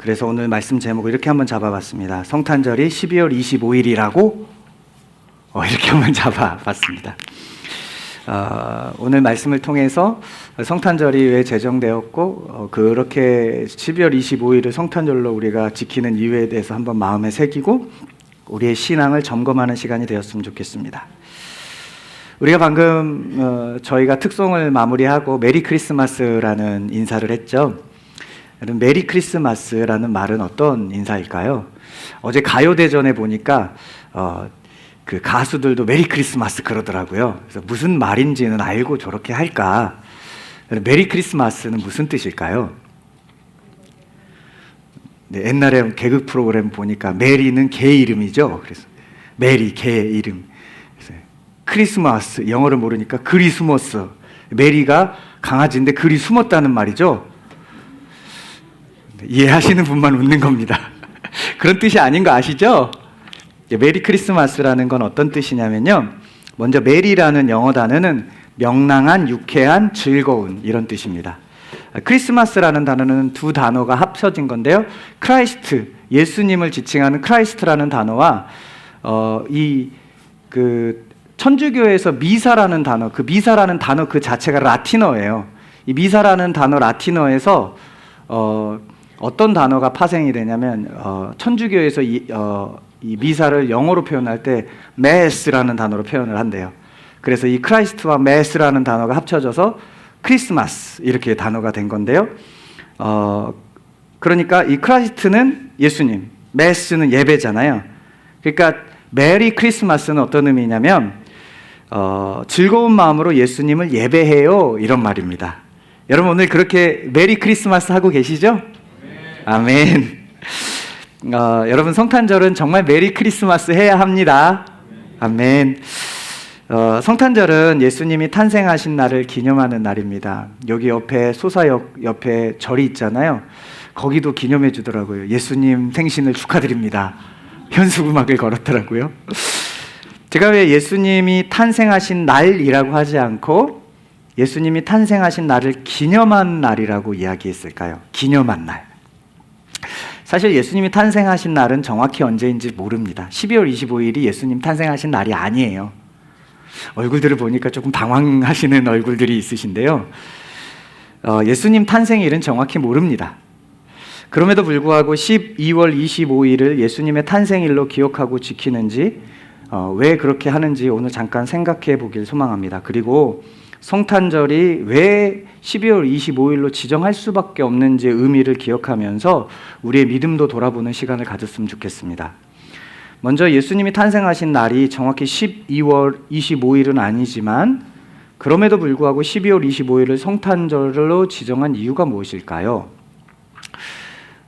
그래서 오늘 말씀 제목을 이렇게 한번 잡아봤습니다. 성탄절이 12월 25일이라고 어, 이렇게 한번 잡아봤습니다. 어, 오늘 말씀을 통해서 성탄절이 왜 제정되었고 어, 그렇게 12월 25일을 성탄절로 우리가 지키는 이유에 대해서 한번 마음에 새기고 우리의 신앙을 점검하는 시간이 되었으면 좋겠습니다. 우리가 방금 어, 저희가 특송을 마무리하고 메리 크리스마스라는 인사를 했죠. 여러분 메리 크리스마스라는 말은 어떤 인사일까요? 어제 가요 대전에 보니까 어, 그 가수들도 메리 크리스마스 그러더라고요. 그래서 무슨 말인지는 알고 저렇게 할까? 메리 크리스마스는 무슨 뜻일까요? 네, 옛날에 개그 프로그램 보니까 메리는 개 이름이죠. 그래서 메리 개 이름. 그래서 크리스마스 영어를 모르니까 그리 숨었어. 메리가 강아지인데 그리 숨었다는 말이죠. 네, 이해하시는 분만 웃는 겁니다. 그런 뜻이 아닌 거 아시죠? 메리 크리스마스라는 건 어떤 뜻이냐면요. 먼저 메리라는 영어 단어는 명랑한, 유쾌한, 즐거운 이런 뜻입니다. 크리스마스라는 단어는 두 단어가 합쳐진 건데요. 크라이스트, 예수님을 지칭하는 크라이스트라는 단어와 어, 이그 천주교에서 미사라는 단어, 그 미사라는 단어 그 자체가 라틴어예요. 이 미사라는 단어 라틴어에서 어, 어떤 단어가 파생이 되냐면 어, 천주교에서 이, 어, 이 미사를 영어로 표현할 때 메스라는 단어로 표현을 한대요. 그래서 이 크라이스트와 메스라는 단어가 합쳐져서 크리스마스 이렇게 단어가 된 건데요. 어, 그러니까 이 크라이스트는 예수님, 메스는 예배잖아요. 그러니까 메리 크리스마스는 어떤 의미냐면 어, 즐거운 마음으로 예수님을 예배해요 이런 말입니다. 여러분 오늘 그렇게 메리 크리스마스 하고 계시죠? 아멘. 어, 여러분 성탄절은 정말 메리 크리스마스 해야 합니다. 아멘. 어, 성탄절은 예수님이 탄생하신 날을 기념하는 날입니다. 여기 옆에 소사역 옆에 절이 있잖아요. 거기도 기념해 주더라고요. 예수님 생신을 축하드립니다. 현수 음악을 걸었더라고요. 제가 왜 예수님이 탄생하신 날이라고 하지 않고 예수님이 탄생하신 날을 기념한 날이라고 이야기했을까요? 기념한 날. 사실 예수님이 탄생하신 날은 정확히 언제인지 모릅니다. 12월 25일이 예수님 탄생하신 날이 아니에요. 얼굴들을 보니까 조금 당황하시는 얼굴들이 있으신데요. 어, 예수님 탄생일은 정확히 모릅니다. 그럼에도 불구하고 12월 25일을 예수님의 탄생일로 기억하고 지키는지 어, 왜 그렇게 하는지 오늘 잠깐 생각해 보길 소망합니다. 그리고 성탄절이 왜 12월 25일로 지정할 수밖에 없는지 의미를 기억하면서 우리의 믿음도 돌아보는 시간을 가졌으면 좋겠습니다. 먼저 예수님이 탄생하신 날이 정확히 12월 25일은 아니지만 그럼에도 불구하고 12월 25일을 성탄절로 지정한 이유가 무엇일까요?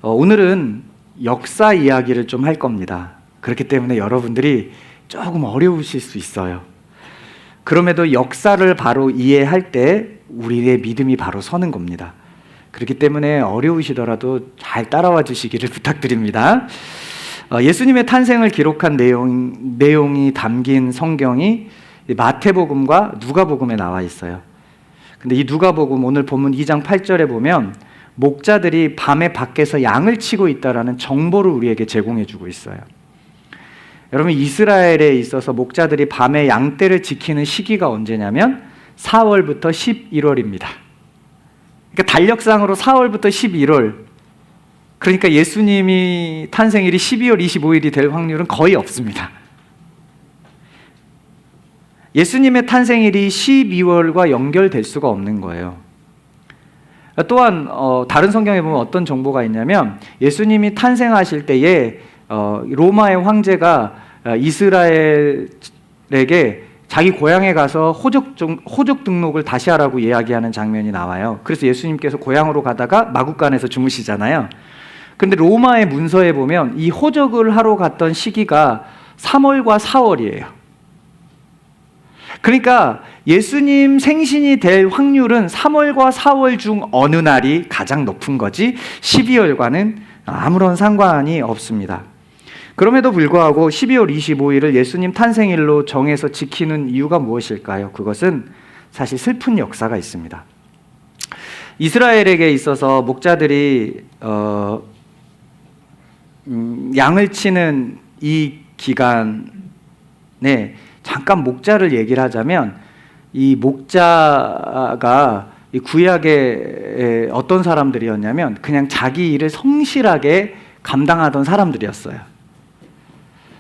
어, 오늘은 역사 이야기를 좀 할 겁니다. 그렇기 때문에 여러분들이 조금 어려우실 수 있어요. 그럼에도 역사를 바로 이해할 때 우리의 믿음이 바로 서는 겁니다. 그렇기 때문에 어려우시더라도 잘 따라와 주시기를 부탁드립니다. 어, 예수님의 탄생을 기록한 내용, 내용이 담긴 성경이 마태복음과 누가복음에 나와 있어요. 근데 이 누가복음 오늘 본문 2장 8절에 보면 목자들이 밤에 밖에서 양을 치고 있다라는 정보를 우리에게 제공해 주고 있어요. 여러분 이스라엘에 있어서 목자들이 밤에 양떼를 지키는 시기가 언제냐면 4월부터 11월입니다. 그러니까 달력상으로 4월부터 11월. 그러니까 예수님이 탄생일이 12월 25일이 될 확률은 거의 없습니다. 예수님의 탄생일이 12월과 연결될 수가 없는 거예요. 또한 어, 다른 성경에 보면 어떤 정보가 있냐면 예수님이 탄생하실 때에 어, 로마의 황제가 어, 이스라엘에게 자기 고향에 가서 호적, 호적 등록을 다시 하라고 이야기하는 장면이 나와요. 그래서 예수님께서 고향으로 가다가 마국간에서 주무시잖아요. 근데 로마의 문서에 보면 이 호적을 하러 갔던 시기가 3월과 4월이에요. 그러니까 예수님 생신이 될 확률은 3월과 4월 중 어느 날이 가장 높은 거지 12월과는 아무런 상관이 없습니다. 그럼에도 불구하고 12월 25일을 예수님 탄생일로 정해서 지키는 이유가 무엇일까요? 그것은 사실 슬픈 역사가 있습니다. 이스라엘에게 있어서 목자들이 어, 양을 치는 이 기간에 잠깐 목자를 얘기를 하자면 이 목자가 이 구약의 어떤 사람들이었냐면 그냥 자기 일을 성실하게 감당하던 사람들이었어요.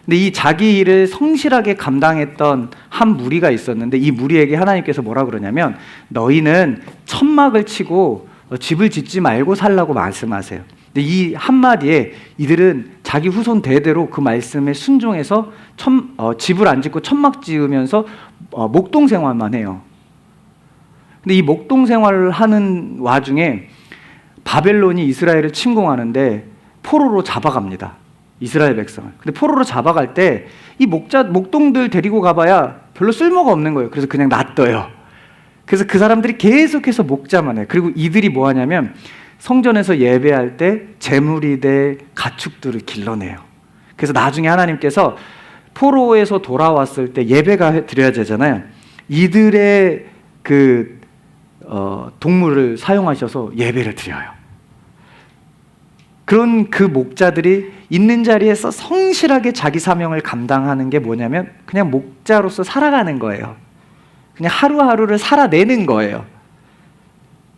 근데 이 자기 일을 성실하게 감당했던 한 무리가 있었는데 이 무리에게 하나님께서 뭐라 그러냐면 너희는 천막을 치고 어, 집을 짓지 말고 살라고 말씀하세요. 근데 이 한마디에 이들은 자기 후손 대대로 그 말씀에 순종해서 천, 어, 집을 안 짓고 천막 지으면서 어, 목동 생활만 해요. 근데 이 목동 생활을 하는 와중에 바벨론이 이스라엘을 침공하는데 포로로 잡아갑니다. 이스라엘 백성을. 근데 포로로 잡아갈 때 이 목자 목동들 데리고 가봐야 별로 쓸모가 없는 거예요. 그래서 그냥 놔둬요. 그래서 그 사람들이 계속해서 목자만 해. 그리고 이들이 뭐 하냐면 성전에서 예배할 때 재물이대 가축들을 길러내요. 그래서 나중에 하나님께서 포로에서 돌아왔을 때 예배가 드려야 되잖아요. 이들의 그 어, 동물을 사용하셔서 예배를 드려요. 그런 그 목자들이 있는 자리에서 성실하게 자기 사명을 감당하는 게 뭐냐면 그냥 목자로서 살아가는 거예요. 그냥 하루하루를 살아내는 거예요.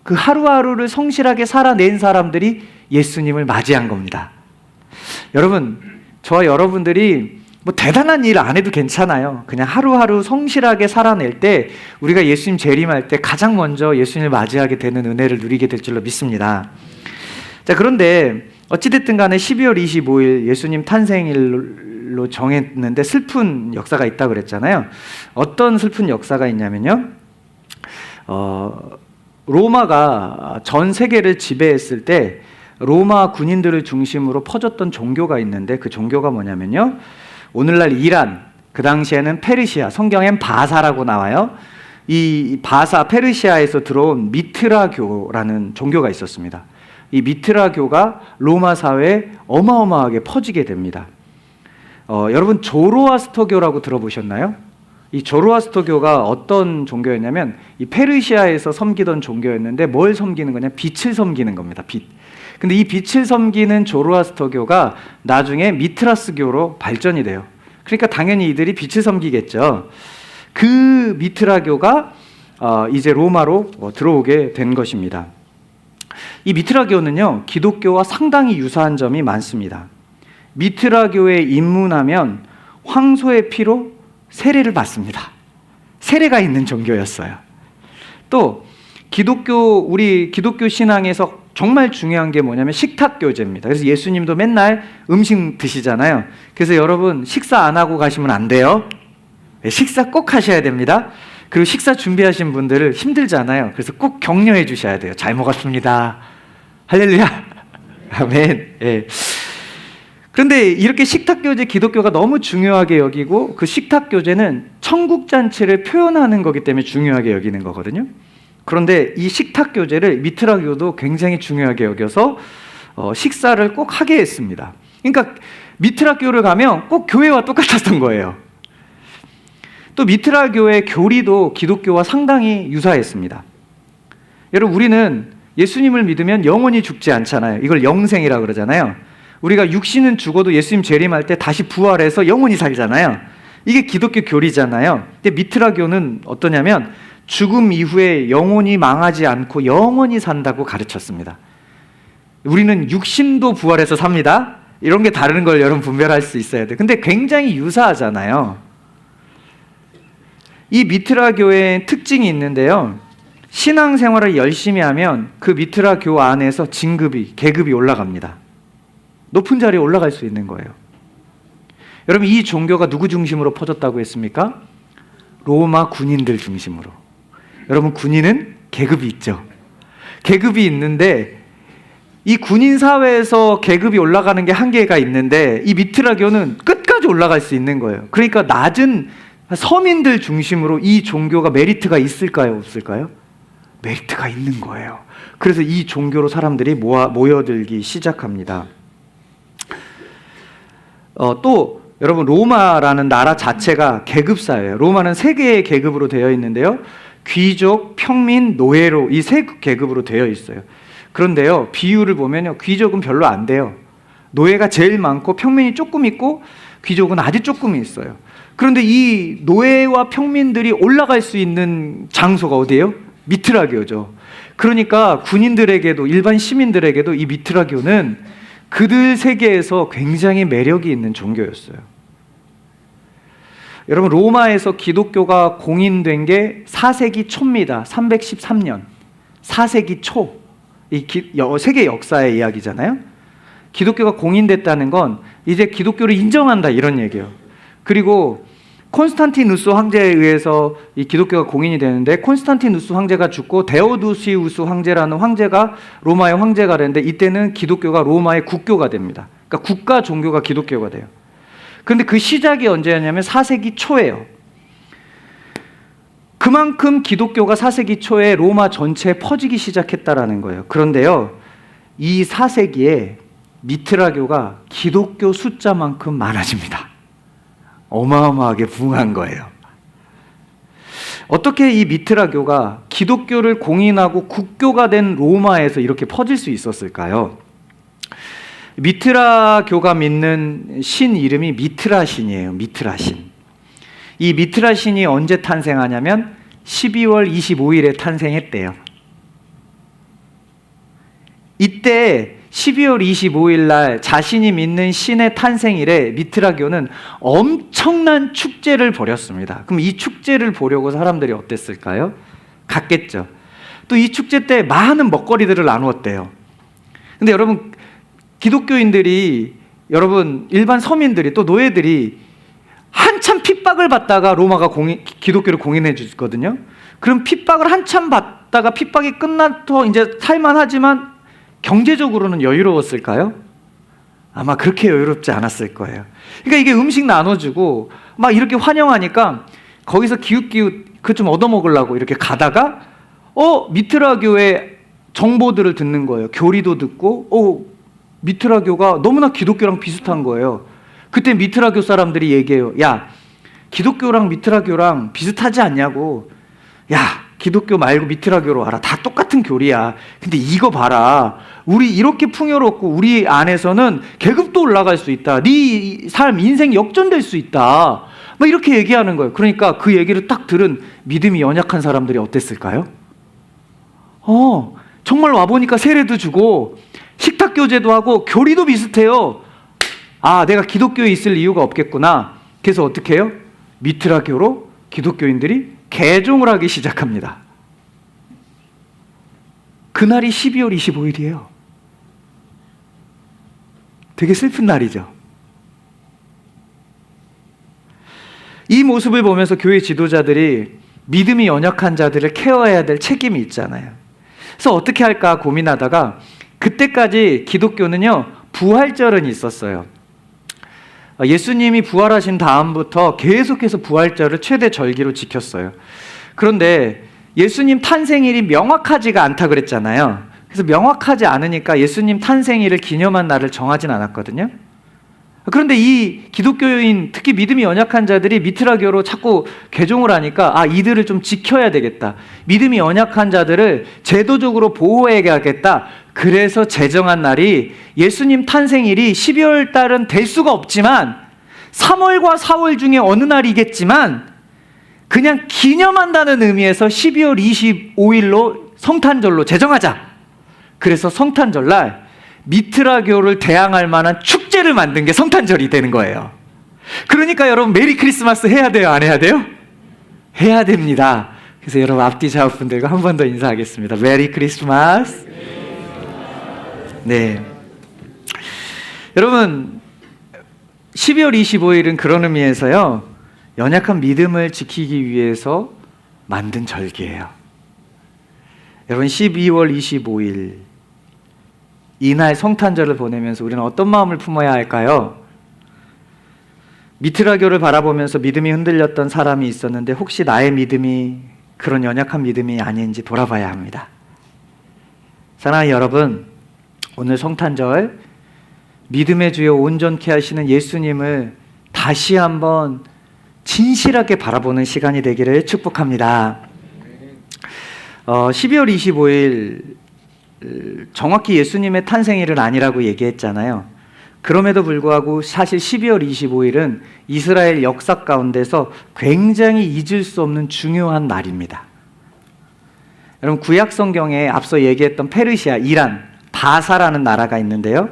그 하루하루를 성실하게 살아낸 사람들이 예수님을 맞이한 겁니다. 여러분, 저와 여러분들이 뭐 대단한 일 안 해도 괜찮아요. 그냥 하루하루 성실하게 살아낼 때 우리가 예수님 재림할 때 가장 먼저 예수님을 맞이하게 되는 은혜를 누리게 될 줄로 믿습니다. 자, 그런데 어찌됐든 간에 12월 25일 예수님 탄생일로 정했는데 슬픈 역사가 있다고 그랬잖아요. 어떤 슬픈 역사가 있냐면요. 어, 로마가 전 세계를 지배했을 때 로마 군인들을 중심으로 퍼졌던 종교가 있는데 그 종교가 뭐냐면요. 오늘날 이란, 그 당시에는 페르시아, 성경엔 바사라고 나와요. 이 바사, 페르시아에서 들어온 미트라교라는 종교가 있었습니다. 이 미트라교가 로마 사회에 어마어마하게 퍼지게 됩니다. 어, 여러분 조로아스터교라고 들어보셨나요? 이 조로아스터교가 어떤 종교였냐면 이 페르시아에서 섬기던 종교였는데 뭘 섬기는 거냐? 빛을 섬기는 겁니다. 빛. 근데 이 빛을 섬기는 조로아스터교가 나중에 미트라스교로 발전이 돼요. 그러니까 당연히 이들이 빛을 섬기겠죠. 그 미트라교가 어, 이제 로마로 어, 들어오게 된 것입니다. 이 미트라교는요, 기독교와 상당히 유사한 점이 많습니다. 미트라교에 입문하면 황소의 피로 세례를 받습니다. 세례가 있는 종교였어요. 또 기독교 우리 기독교 신앙에서 정말 중요한 게 뭐냐면 식탁 교제입니다. 그래서 예수님도 맨날 음식 드시잖아요. 그래서 여러분 식사 안 하고 가시면 안 돼요. 네, 식사 꼭 하셔야 됩니다. 그리고 식사 준비하신 분들을 힘들잖아요. 그래서 꼭 격려해 주셔야 돼요. 잘 먹었습니다. 할렐루야. 아멘. 예. 그런데 이렇게 식탁 교제 기독교가 너무 중요하게 여기고 그 식탁 교제는 천국 잔치를 표현하는 거기 때문에 중요하게 여기는 거거든요. 그런데 이 식탁 교제를 미트라교도 굉장히 중요하게 여겨서 어, 식사를 꼭 하게 했습니다. 그러니까 미트라교를 가면 꼭 교회와 똑같았던 거예요. 또 미트라 교의 교리도 기독교와 상당히 유사했습니다. 여러분 우리는 예수님을 믿으면 영원히 죽지 않잖아요. 이걸 영생이라 그러잖아요. 우리가 육신은 죽어도 예수님 재림할 때 다시 부활해서 영원히 살잖아요. 이게 기독교 교리잖아요. 근데 미트라 교는 어떠냐면 죽음 이후에 영원히 망하지 않고 영원히 산다고 가르쳤습니다. 우리는 육신도 부활해서 삽니다. 이런 게 다른 걸 여러분 분별할 수 있어야 돼. 근데 굉장히 유사하잖아요. 이 미트라 교회의 특징이 있는데요. 신앙생활을 열심히 하면 그 미트라 교 안에서 진급이 계급이 올라갑니다. 높은 자리에 올라갈 수 있는 거예요. 여러분 이 종교가 누구 중심으로 퍼졌다고 했습니까? 로마 군인들 중심으로. 여러분 군인은 계급이 있죠. 계급이 있는데 이 군인 사회에서 계급이 올라가는 게 한계가 있는데 이 미트라교는 끝까지 올라갈 수 있는 거예요. 그러니까 낮은 서민들 중심으로 이 종교가 메리트가 있을까요? 없을까요? 메리트가 있는 거예요. 그래서 이 종교로 사람들이 모아, 모여들기 시작합니다. 어, 또 여러분 로마라는 나라 자체가 계급사예요. 로마는 세 개의 계급으로 되어 있는데요. 귀족, 평민, 노예로 이 세 계급으로 되어 있어요. 그런데요, 비율을 보면요, 귀족은 별로 안 돼요. 노예가 제일 많고 평민이 조금 있고 귀족은 아주 조금 있어요. 그런데 이 노예와 평민들이 올라갈 수 있는 장소가 어디예요? 미트라교죠. 그러니까 군인들에게도 일반 시민들에게도 이 미트라교는 그들 세계에서 굉장히 매력이 있는 종교였어요. 여러분 로마에서 기독교가 공인된 게 4세기 초입니다. 313년. 4세기 초. 이 기- 여- 세계 역사의 이야기잖아요. 기독교가 공인됐다는 건 이제 기독교를 인정한다 이런 얘기예요. 그리고 콘스탄티누스 황제에 의해서 이 기독교가 공인이 되는데 콘스탄티누스 황제가 죽고 데오두시우스 황제라는 황제가 로마의 황제가 되는데 이때는 기독교가 로마의 국교가 됩니다. 그러니까 국가 종교가 기독교가 돼요. 근데 그 시작이 언제였냐면 4세기 초예요. 그만큼 기독교가 4세기 초에 로마 전체에 퍼지기 시작했다라는 거예요. 그런데요, 이 4세기에 미트라교가 기독교 숫자만큼 많아집니다. 어마어마하게 부흥한 거예요. 어떻게 이 미트라교가 기독교를 공인하고 국교가 된 로마에서 이렇게 퍼질 수 있었을까요? 미트라 교가 믿는 신 이름이 미트라 신이에요. 미트라 신. 이 미트라 신이 언제 탄생하냐면 12월 25일에 탄생했대요. 이때 12월 25일 날 자신이 믿는 신의 탄생일에 미트라교는 엄청난 축제를 벌였습니다. 그럼 이 축제를 보려고 사람들이 어땠을까요? 갔겠죠. 또 이 축제 때 많은 먹거리들을 나누었대요. 근데 여러분 기독교인들이 여러분 일반 서민들이 또 노예들이 한참 핍박을 받다가 로마가 공인, 기독교를 공인해 주거든요. 그럼 핍박을 한참 받다가 핍박이 끝나서 이제 살만하지만 경제적으로는 여유로웠을까요? 아마 그렇게 여유롭지 않았을 거예요. 그러니까 이게 음식 나눠주고 막 이렇게 환영하니까 거기서 기웃기웃 그 좀 얻어먹으려고 이렇게 가다가 어 미트라교의 정보들을 듣는 거예요. 교리도 듣고 어 미트라 교가 너무나 기독교랑 비슷한 거예요. 그때 미트라 교 사람들이 얘기해요. 야 기독교랑 미트라 교랑 비슷하지 않냐고. 야 기독교 말고 미트라교로 와라. 다 똑같은 교리야. 근데 이거 봐라. 우리 이렇게 풍요롭고 우리 안에서는 계급도 올라갈 수 있다. 네 삶 인생 역전될 수 있다. 막 이렇게 얘기하는 거예요. 그러니까 그 얘기를 딱 들은 믿음이 연약한 사람들이 어땠을까요? 어, 정말 와 보니까 세례도 주고 식탁 교제도 하고 교리도 비슷해요. 아, 내가 기독교에 있을 이유가 없겠구나. 그래서 어떻게 해요? 미트라교로 기독교인들이 개종을 하기 시작합니다. 그날이 12월 25일이에요. 되게 슬픈 날이죠. 이 모습을 보면서 교회 지도자들이 믿음이 연약한 자들을 케어해야 될 책임이 있잖아요. 그래서 어떻게 할까 고민하다가 그때까지 기독교는요, 부활절은 있었어요. 예수님이 부활하신 다음부터 계속해서 부활절을 최대 절기로 지켰어요. 그런데 예수님 탄생일이 명확하지가 않다 그랬잖아요. 그래서 명확하지 않으니까 예수님 탄생일을 기념한 날을 정하진 않았거든요. 그런데 이 기독교인 특히 믿음이 연약한 자들이 미트라교로 자꾸 개종을 하니까 아 이들을 좀 지켜야 되겠다. 믿음이 연약한 자들을 제도적으로 보호해야겠다. 그래서 제정한 날이 예수님 탄생일이 12월 달은 될 수가 없지만 3월과 4월 중에 어느 날이겠지만 그냥 기념한다는 의미에서 12월 25일로 성탄절로 제정하자. 그래서 성탄절 날 미트라교를 대항할 만한 축제를 만든 게 성탄절이 되는 거예요. 그러니까 여러분 메리 크리스마스 해야 돼요, 안 해야 돼요? 해야 됩니다. 그래서 여러분 앞뒤 작업분들과 한 번 더 인사하겠습니다. 메리 크리스마스. 네. 여러분 12월 25일은 그런 의미에서요. 연약한 믿음을 지키기 위해서 만든 절기예요. 여러분 12월 25일 이날 성탄절을 보내면서 우리는 어떤 마음을 품어야 할까요? 미트라교를 바라보면서 믿음이 흔들렸던 사람이 있었는데 혹시 나의 믿음이 그런 연약한 믿음이 아닌지 돌아봐야 합니다. 사랑하는 여러분, 오늘 성탄절 믿음의 주여 온전케 하시는 예수님을 다시 한번 진실하게 바라보는 시간이 되기를 축복합니다. 어, 12월 25일 정확히 예수님의 탄생일은 아니라고 얘기했잖아요. 그럼에도 불구하고 사실 12월 25일은 이스라엘 역사 가운데서 굉장히 잊을 수 없는 중요한 날입니다. 여러분 구약 성경에 앞서 얘기했던 페르시아, 이란, 바사라는 나라가 있는데요.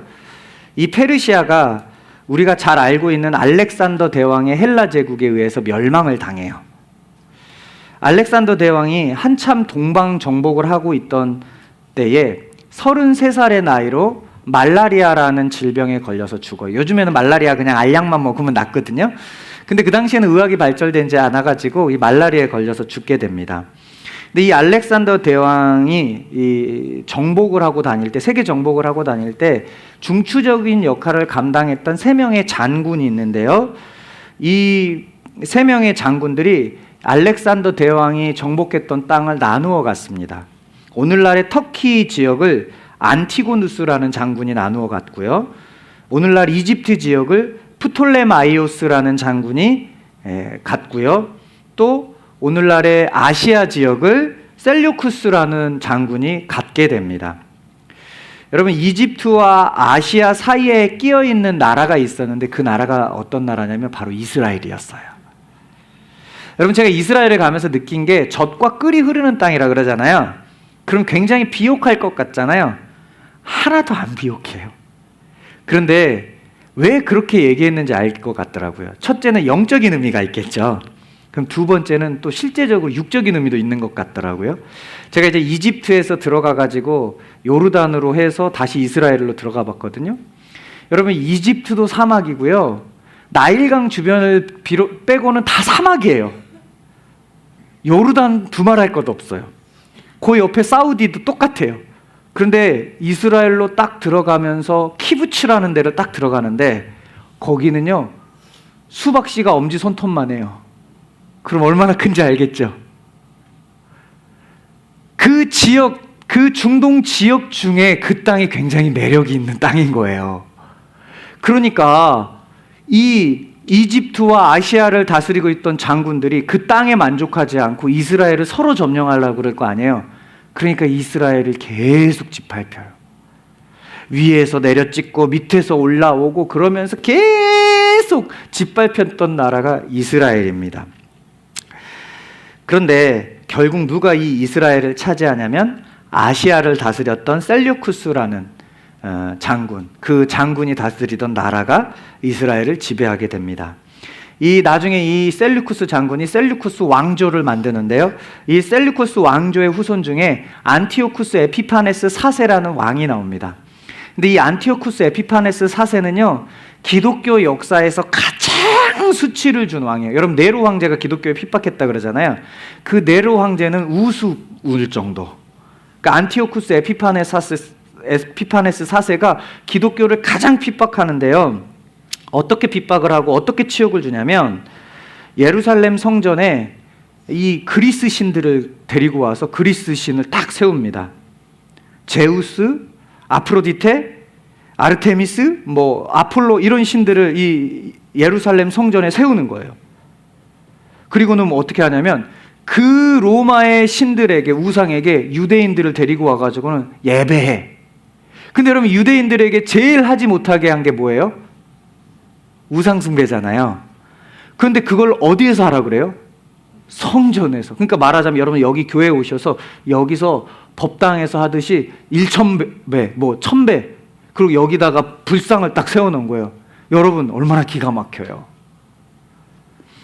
이 페르시아가 우리가 잘 알고 있는 알렉산더 대왕의 헬라 제국에 의해서 멸망을 당해요. 알렉산더 대왕이 한참 동방 정복을 하고 있던 때에 33살의 나이로 말라리아라는 질병에 걸려서 죽어요. 요즘에는 말라리아 그냥 알약만 먹으면 낫거든요. 근데 그 당시에는 의학이 발전되지 않아가지고 이 말라리아에 걸려서 죽게 됩니다. 근데 이 알렉산더 대왕이 이 정복을 하고 다닐 때 세계 정복을 하고 다닐 때 중추적인 역할을 감당했던 세 명의 장군이 있는데요. 이 세 명의 장군들이 알렉산더 대왕이 정복했던 땅을 나누어 갔습니다. 오늘날의 터키 지역을 안티고누스라는 장군이 나누어 갔고요. 오늘날 이집트 지역을 프톨레마이오스라는 장군이 에, 갔고요. 또 오늘날의 아시아 지역을 셀류쿠스라는 장군이 갖게 됩니다. 여러분 이집트와 아시아 사이에 끼어 있는 나라가 있었는데 그 나라가 어떤 나라냐면 바로 이스라엘이었어요. 여러분 제가 이스라엘에 가면서 느낀 게 젖과 꿀이 흐르는 땅이라 그러잖아요. 그럼 굉장히 비옥할 것 같잖아요. 하나도 안 비옥해요. 그런데 왜 그렇게 얘기했는지 알 것 같더라고요. 첫째는 영적인 의미가 있겠죠. 그럼 두 번째는 또 실제적으로 육적인 의미도 있는 것 같더라고요. 제가 이제 이집트에서 들어가 가지고 요르단으로 해서 다시 이스라엘로 들어가 봤거든요. 여러분 이집트도 사막이고요. 나일강 주변을 비로, 빼고는 다 사막이에요. 요르단 두말할 것 없어요. 그 옆에 사우디도 똑같아요. 그런데 이스라엘로 딱 들어가면서 키부츠라는 데를 딱 들어가는데 거기는요 수박 씨가 엄지 손톱만 해요. 그럼 얼마나 큰지 알겠죠? 그 지역, 그 중동 지역 중에 그 땅이 굉장히 매력이 있는 땅인 거예요. 그러니까 이 이집트와 아시아를 다스리고 있던 장군들이 그 땅에 만족하지 않고 이스라엘을 서로 점령하려고 그럴 거 아니에요. 그러니까 이스라엘을 계속 짓밟혀요. 위에서 내려 찍고 밑에서 올라오고 그러면서 계속 짓밟혔던 나라가 이스라엘입니다. 그런데 결국 누가 이 이스라엘을 차지하냐면 아시아를 다스렸던 셀류쿠스라는 어, 장군, 그 장군이 다스리던 나라가 이스라엘을 지배하게 됩니다. 이 나중에 이 셀류쿠스 장군이 셀류쿠스 왕조를 만드는데요. 이 셀류쿠스 왕조의 후손 중에 안티오쿠스 에피파네스 4세라는 왕이 나옵니다. 근데 이 안티오쿠스 에피파네스 4세는요. 기독교 역사에서 가장 수치를 준 왕이에요. 여러분 네로 황제가 기독교에 핍박했다 그러잖아요. 그 네로 황제는 우수 울 정도. 그러니까 안티오쿠스 에피파네스 에피파네스 4세가 기독교를 가장 핍박하는데요. 어떻게 핍박을 하고 어떻게 치욕을 주냐면 예루살렘 성전에 이 그리스 신들을 데리고 와서 그리스 신을 딱 세웁니다. 제우스, 아프로디테, 아르테미스, 뭐 아폴로 이런 신들을 이 예루살렘 성전에 세우는 거예요. 그리고는 뭐 어떻게 하냐면 그 로마의 신들에게 우상에게 유대인들을 데리고 와가지고는 예배해. 근데 여러분 유대인들에게 제일 하지 못하게 한 게 뭐예요? 우상 숭배잖아요. 그런데 그걸 어디에서 하라 그래요? 성전에서. 그러니까 말하자면 여러분 여기 교회에 오셔서 여기서 법당에서 하듯이 1천배, 뭐 1000배, 그리고 여기다가 불상을 딱 세워놓은 거예요. 여러분 얼마나 기가 막혀요.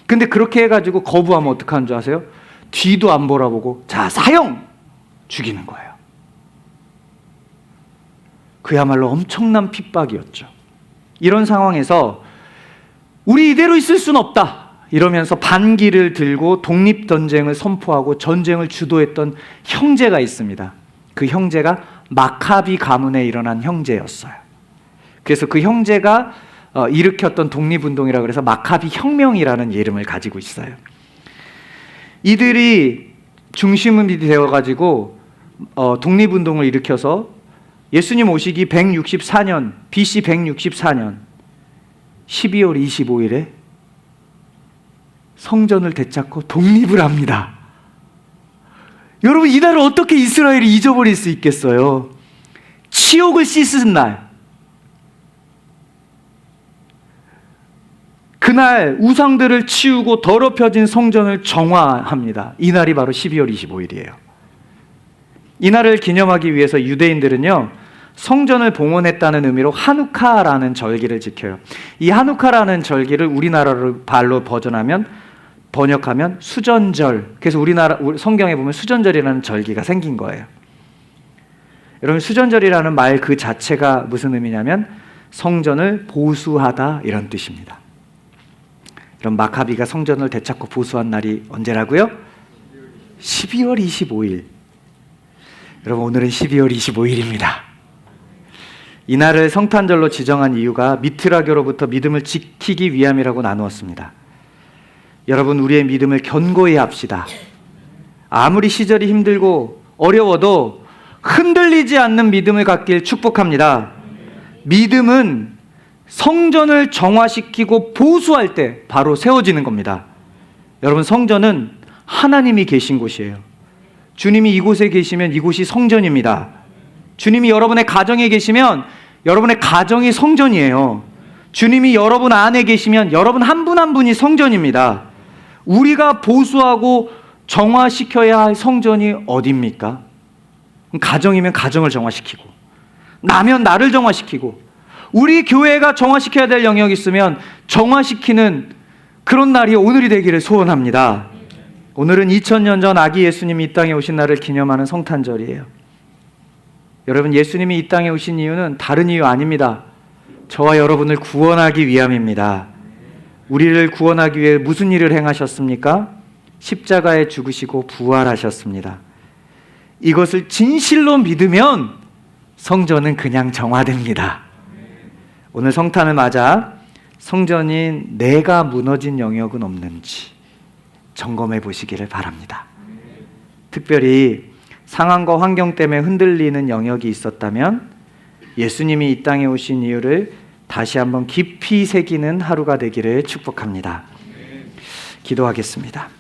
근데 그렇게 해가지고 거부하면 어떡하는 줄 아세요? 뒤도 안 보라보고 자 사형 죽이는 거예요. 그야말로 엄청난 핍박이었죠. 이런 상황에서 우리 이대로 있을 수는 없다. 이러면서 반기를 들고 독립전쟁을 선포하고 전쟁을 주도했던 형제가 있습니다. 그 형제가 마카비 가문에 일어난 형제였어요. 그래서 그 형제가 어, 일으켰던 독립운동이라 그래서 마카비 혁명이라는 이름을 가지고 있어요. 이들이 중심이 되어가지고 어, 독립운동을 일으켜서 예수님 오시기 164년, BC 164년 12월 25일에 성전을 되찾고 독립을 합니다. 여러분 이날을 어떻게 이스라엘이 잊어버릴 수 있겠어요? 치욕을 씻은 날. 그날 우상들을 치우고 더럽혀진 성전을 정화합니다. 이날이 바로 12월 25일이에요. 이날을 기념하기 위해서 유대인들은요, 성전을 봉헌했다는 의미로 하누카라는 절기를 지켜요. 이 하누카라는 절기를 우리나라로 발로 버전하면 번역하면 수전절. 그래서 우리나라 우리 성경에 보면 수전절이라는 절기가 생긴 거예요. 여러분 수전절이라는 말 그 자체가 무슨 의미냐면 성전을 보수하다 이런 뜻입니다. 그럼 마카비가 성전을 되찾고 보수한 날이 언제라고요? 12월 25일. 여러분 오늘은 12월 25일입니다. 이날을 성탄절로 지정한 이유가 미트라교로부터 믿음을 지키기 위함이라고 나누었습니다. 여러분 우리의 믿음을 견고히 합시다. 아무리 시절이 힘들고 어려워도 흔들리지 않는 믿음을 갖길 축복합니다. 믿음은 성전을 정화시키고 보수할 때 바로 세워지는 겁니다. 여러분 성전은 하나님이 계신 곳이에요. 주님이 이곳에 계시면 이곳이 성전입니다. 주님이 여러분의 가정에 계시면 여러분의 가정이 성전이에요. 주님이 여러분 안에 계시면 여러분 한 분 한 분이 성전입니다. 우리가 보수하고 정화시켜야 할 성전이 어디입니까? 가정이면 가정을 정화시키고, 나면 나를 정화시키고, 우리 교회가 정화시켜야 될 영역이 있으면 정화시키는 그런 날이 오늘이 되기를 소원합니다. 오늘은 2000년 전 아기 예수님이 이 땅에 오신 날을 기념하는 성탄절이에요. 여러분, 예수님이 이 땅에 오신 이유는 다른 이유 아닙니다. 저와 여러분을 구원하기 위함입니다. 우리를 구원하기 위해 무슨 일을 행하셨습니까? 십자가에 죽으시고 부활하셨습니다. 이것을 진실로 믿으면 성전은 그냥 정화됩니다. 오늘 성탄을 맞아 성전인 내가 무너진 영역은 없는지 점검해 보시기를 바랍니다. 특별히 상황과 환경 때문에 흔들리는 영역이 있었다면 예수님이 이 땅에 오신 이유를 다시 한번 깊이 새기는 하루가 되기를 축복합니다. 기도하겠습니다.